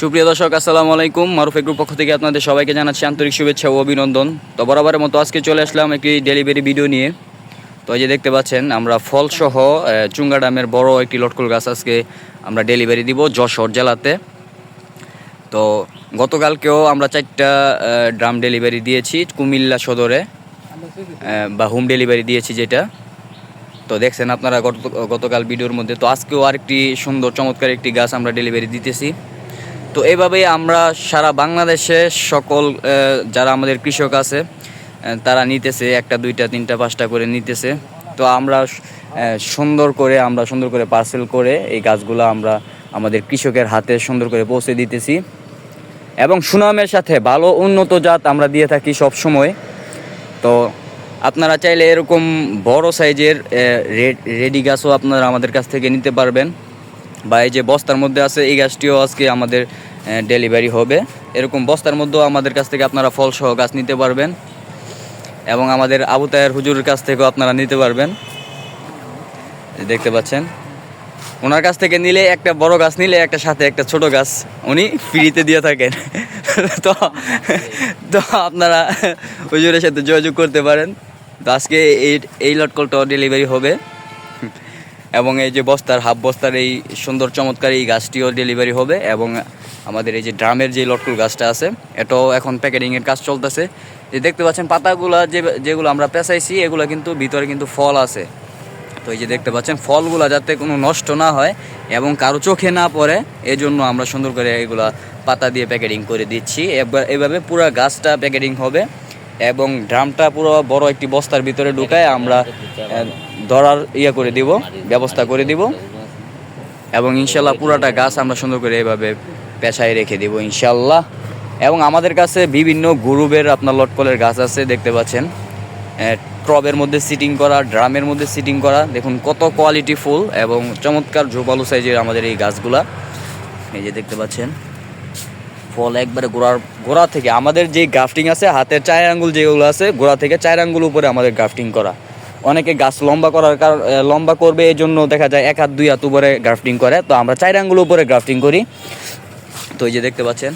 সুপ্রিয় দর্শক, আসসালামু আলাইকুম। মারুফ এগ্রুপ পক্ষ থেকে আপনাদের সবাইকে জানাচ্ছি আন্তরিক শুভেচ্ছা ও অভিনন্দন। তো বরাবরের মতো আজকে চলে আসলাম একটি ডেলিভারি ভিডিও নিয়ে। তো এই যে দেখতে পাচ্ছেন, আমরা ফলসহ চুঙ্গা ডামের বড় একটি লটকল গাছ আজকে আমরা ডেলিভারি দিব যশোর জেলাতে। তো গতকালকেও আমরা চারটা ড্রাম ডেলিভারি দিয়েছি কুমিল্লা সদরে বা হোম ডেলিভারি দিয়েছি যেটা। তো দেখছেন আপনারা গত, গতকাল ভিডিওর মধ্যে। তো আজকেও আরেকটি সুন্দর চমৎকার একটি গাছ আমরা ডেলিভারি দিতেছি। তো এইভাবেই আমরা সারা বাংলাদেশে সকল যারা আমাদের কৃষক আছে তারা নিতেছে, একটা, দুইটা, তিনটা, পাঁচটা করে নিতেছে। তো আমরা সুন্দর করে, আমরা সুন্দর করে পার্সেল করে এই গাছগুলো আমরা আমাদের কৃষকের হাতে সুন্দর করে পৌঁছে দিতেছি। এবং সুনামের সাথে ভালো উন্নত জাত আমরা দিয়ে থাকি সব সময় তো আপনারা চাইলে এরকম বড় সাইজের রেডি গাছও আপনারা আমাদের কাছ থেকে নিতে পারবেন। বা এই যে বস্তার মধ্যে আছে, এই গাছটিও আজকে আমাদের ডেলিভারি হবে। এরকম বস্তার মধ্যেও আমাদের কাছ থেকে আপনারা ফলসহ গাছ নিতে পারবেন এবং আমাদের আবু হুজুরের কাছ থেকেও আপনারা নিতে পারবেন। দেখতে পাচ্ছেন। ওনার কাছ থেকে নিলে একটা বড় গাছ, নিলে একটা সাথে একটা ছোট গাছ। উনি ফ্রিতে দিয়ে থাকেন। তো তো আপনারা হুজুরের সাথে যোগাযোগ করতে পারেন। তো আজকে এই এই লটকলটাও ডেলিভারি হবে। এবং এই যে বস্তার, হাফ বস্তার এই সুন্দর চমৎকার এই গাছটিও ডেলিভারি হবে এবং আমাদের এই যে ড্রামের যে লটকুল গাছটা আছে, এটাও এখন প্যাকেটিংয়ের কাজ চলতেছে। যে দেখতে পাচ্ছেন পাতাগুলা যে, যেগুলো আমরা পেঁচাইছি, এগুলো কিন্তু ভিতরে কিন্তু ফল আছে। তো এই যে দেখতে পাচ্ছেন, ফলগুলো যাতে কোনো নষ্ট না হয় এবং কারও চোখে না পড়ে এই জন্য আমরা সুন্দর করে এগুলা পাতা দিয়ে প্যাকেটিং করে দিচ্ছি। এভাবে পুরো গাছটা প্যাকেটিং হবে এবং ড্রামটা পুরো বড় একটি বস্তার ভিতরে ঢুকায় আমরা ধরার ইয়ে করে দিব, ব্যবস্থা করে দিব। এবং ইনশাল্লাহ পুরাটা গাছ আমরা সুন্দর করে এভাবে পেশায় রেখে দিব ইনশাল্লাহ। এবং আমাদের কাছে বিভিন্ন গ্রুপের আপনার লটকলের গাছ আছে, দেখতে পাচ্ছেন। ট্রবের মধ্যে সিটিং করা, ড্রামের মধ্যে সিটিং করা। দেখুন কত কোয়ালিটি ফুল এবং চমৎকার ঝোপালু সাইজের আমাদের এই গাছগুলা। এই যে দেখতে পাচ্ছেন, ফল একবারে গোড়ার, গোড়া থেকে আমাদের যে গ্রাফটিং আছে, হাতের চায়ের আঙ্গুল যেগুলো আছে, গোড়া থেকে চায়ের আঙ্গুল উপরে আমাদের গ্রাফটিং করা। অনেকে গাছ লম্বা করার কারণ লম্বা করবে এই জন্য দেখা যায় এক হাত, দুই হাত উপরে গ্রাফটিং করে। তো আমরা চার আঙ্গুল উপরে গ্রাফটিং করি। তো এই যে দেখতে পাচ্ছেন,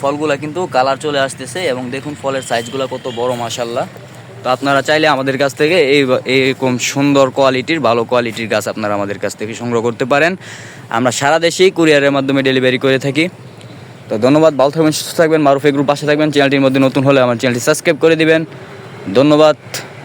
ফলগুলা কিন্তু কালার চলে আসতেছে এবং দেখুন ফলের সাইজগুলো কত বড় মাসাল্লাহ তো আপনারা চাইলে আমাদের কাছ থেকে এই এইরকম সুন্দর কোয়ালিটির ভালো কোয়ালিটির গাছ আপনারা আমাদের কাছ থেকে সংগ্রহ করতে পারেন। আমরা সারা দেশেই কুরিয়ারের মাধ্যমে ডেলিভারি করে থাকি। তো ধন্যবাদ, ভালো থাকবেন, সুস্থ থাকবেন, মারুফ গ্রুপ পাশে থাকবেন। চ্যানেলটির মধ্যে নতুন হলে আমার চ্যানেলটি সাবস্ক্রাইব করে দিবেন। ধন্যবাদ।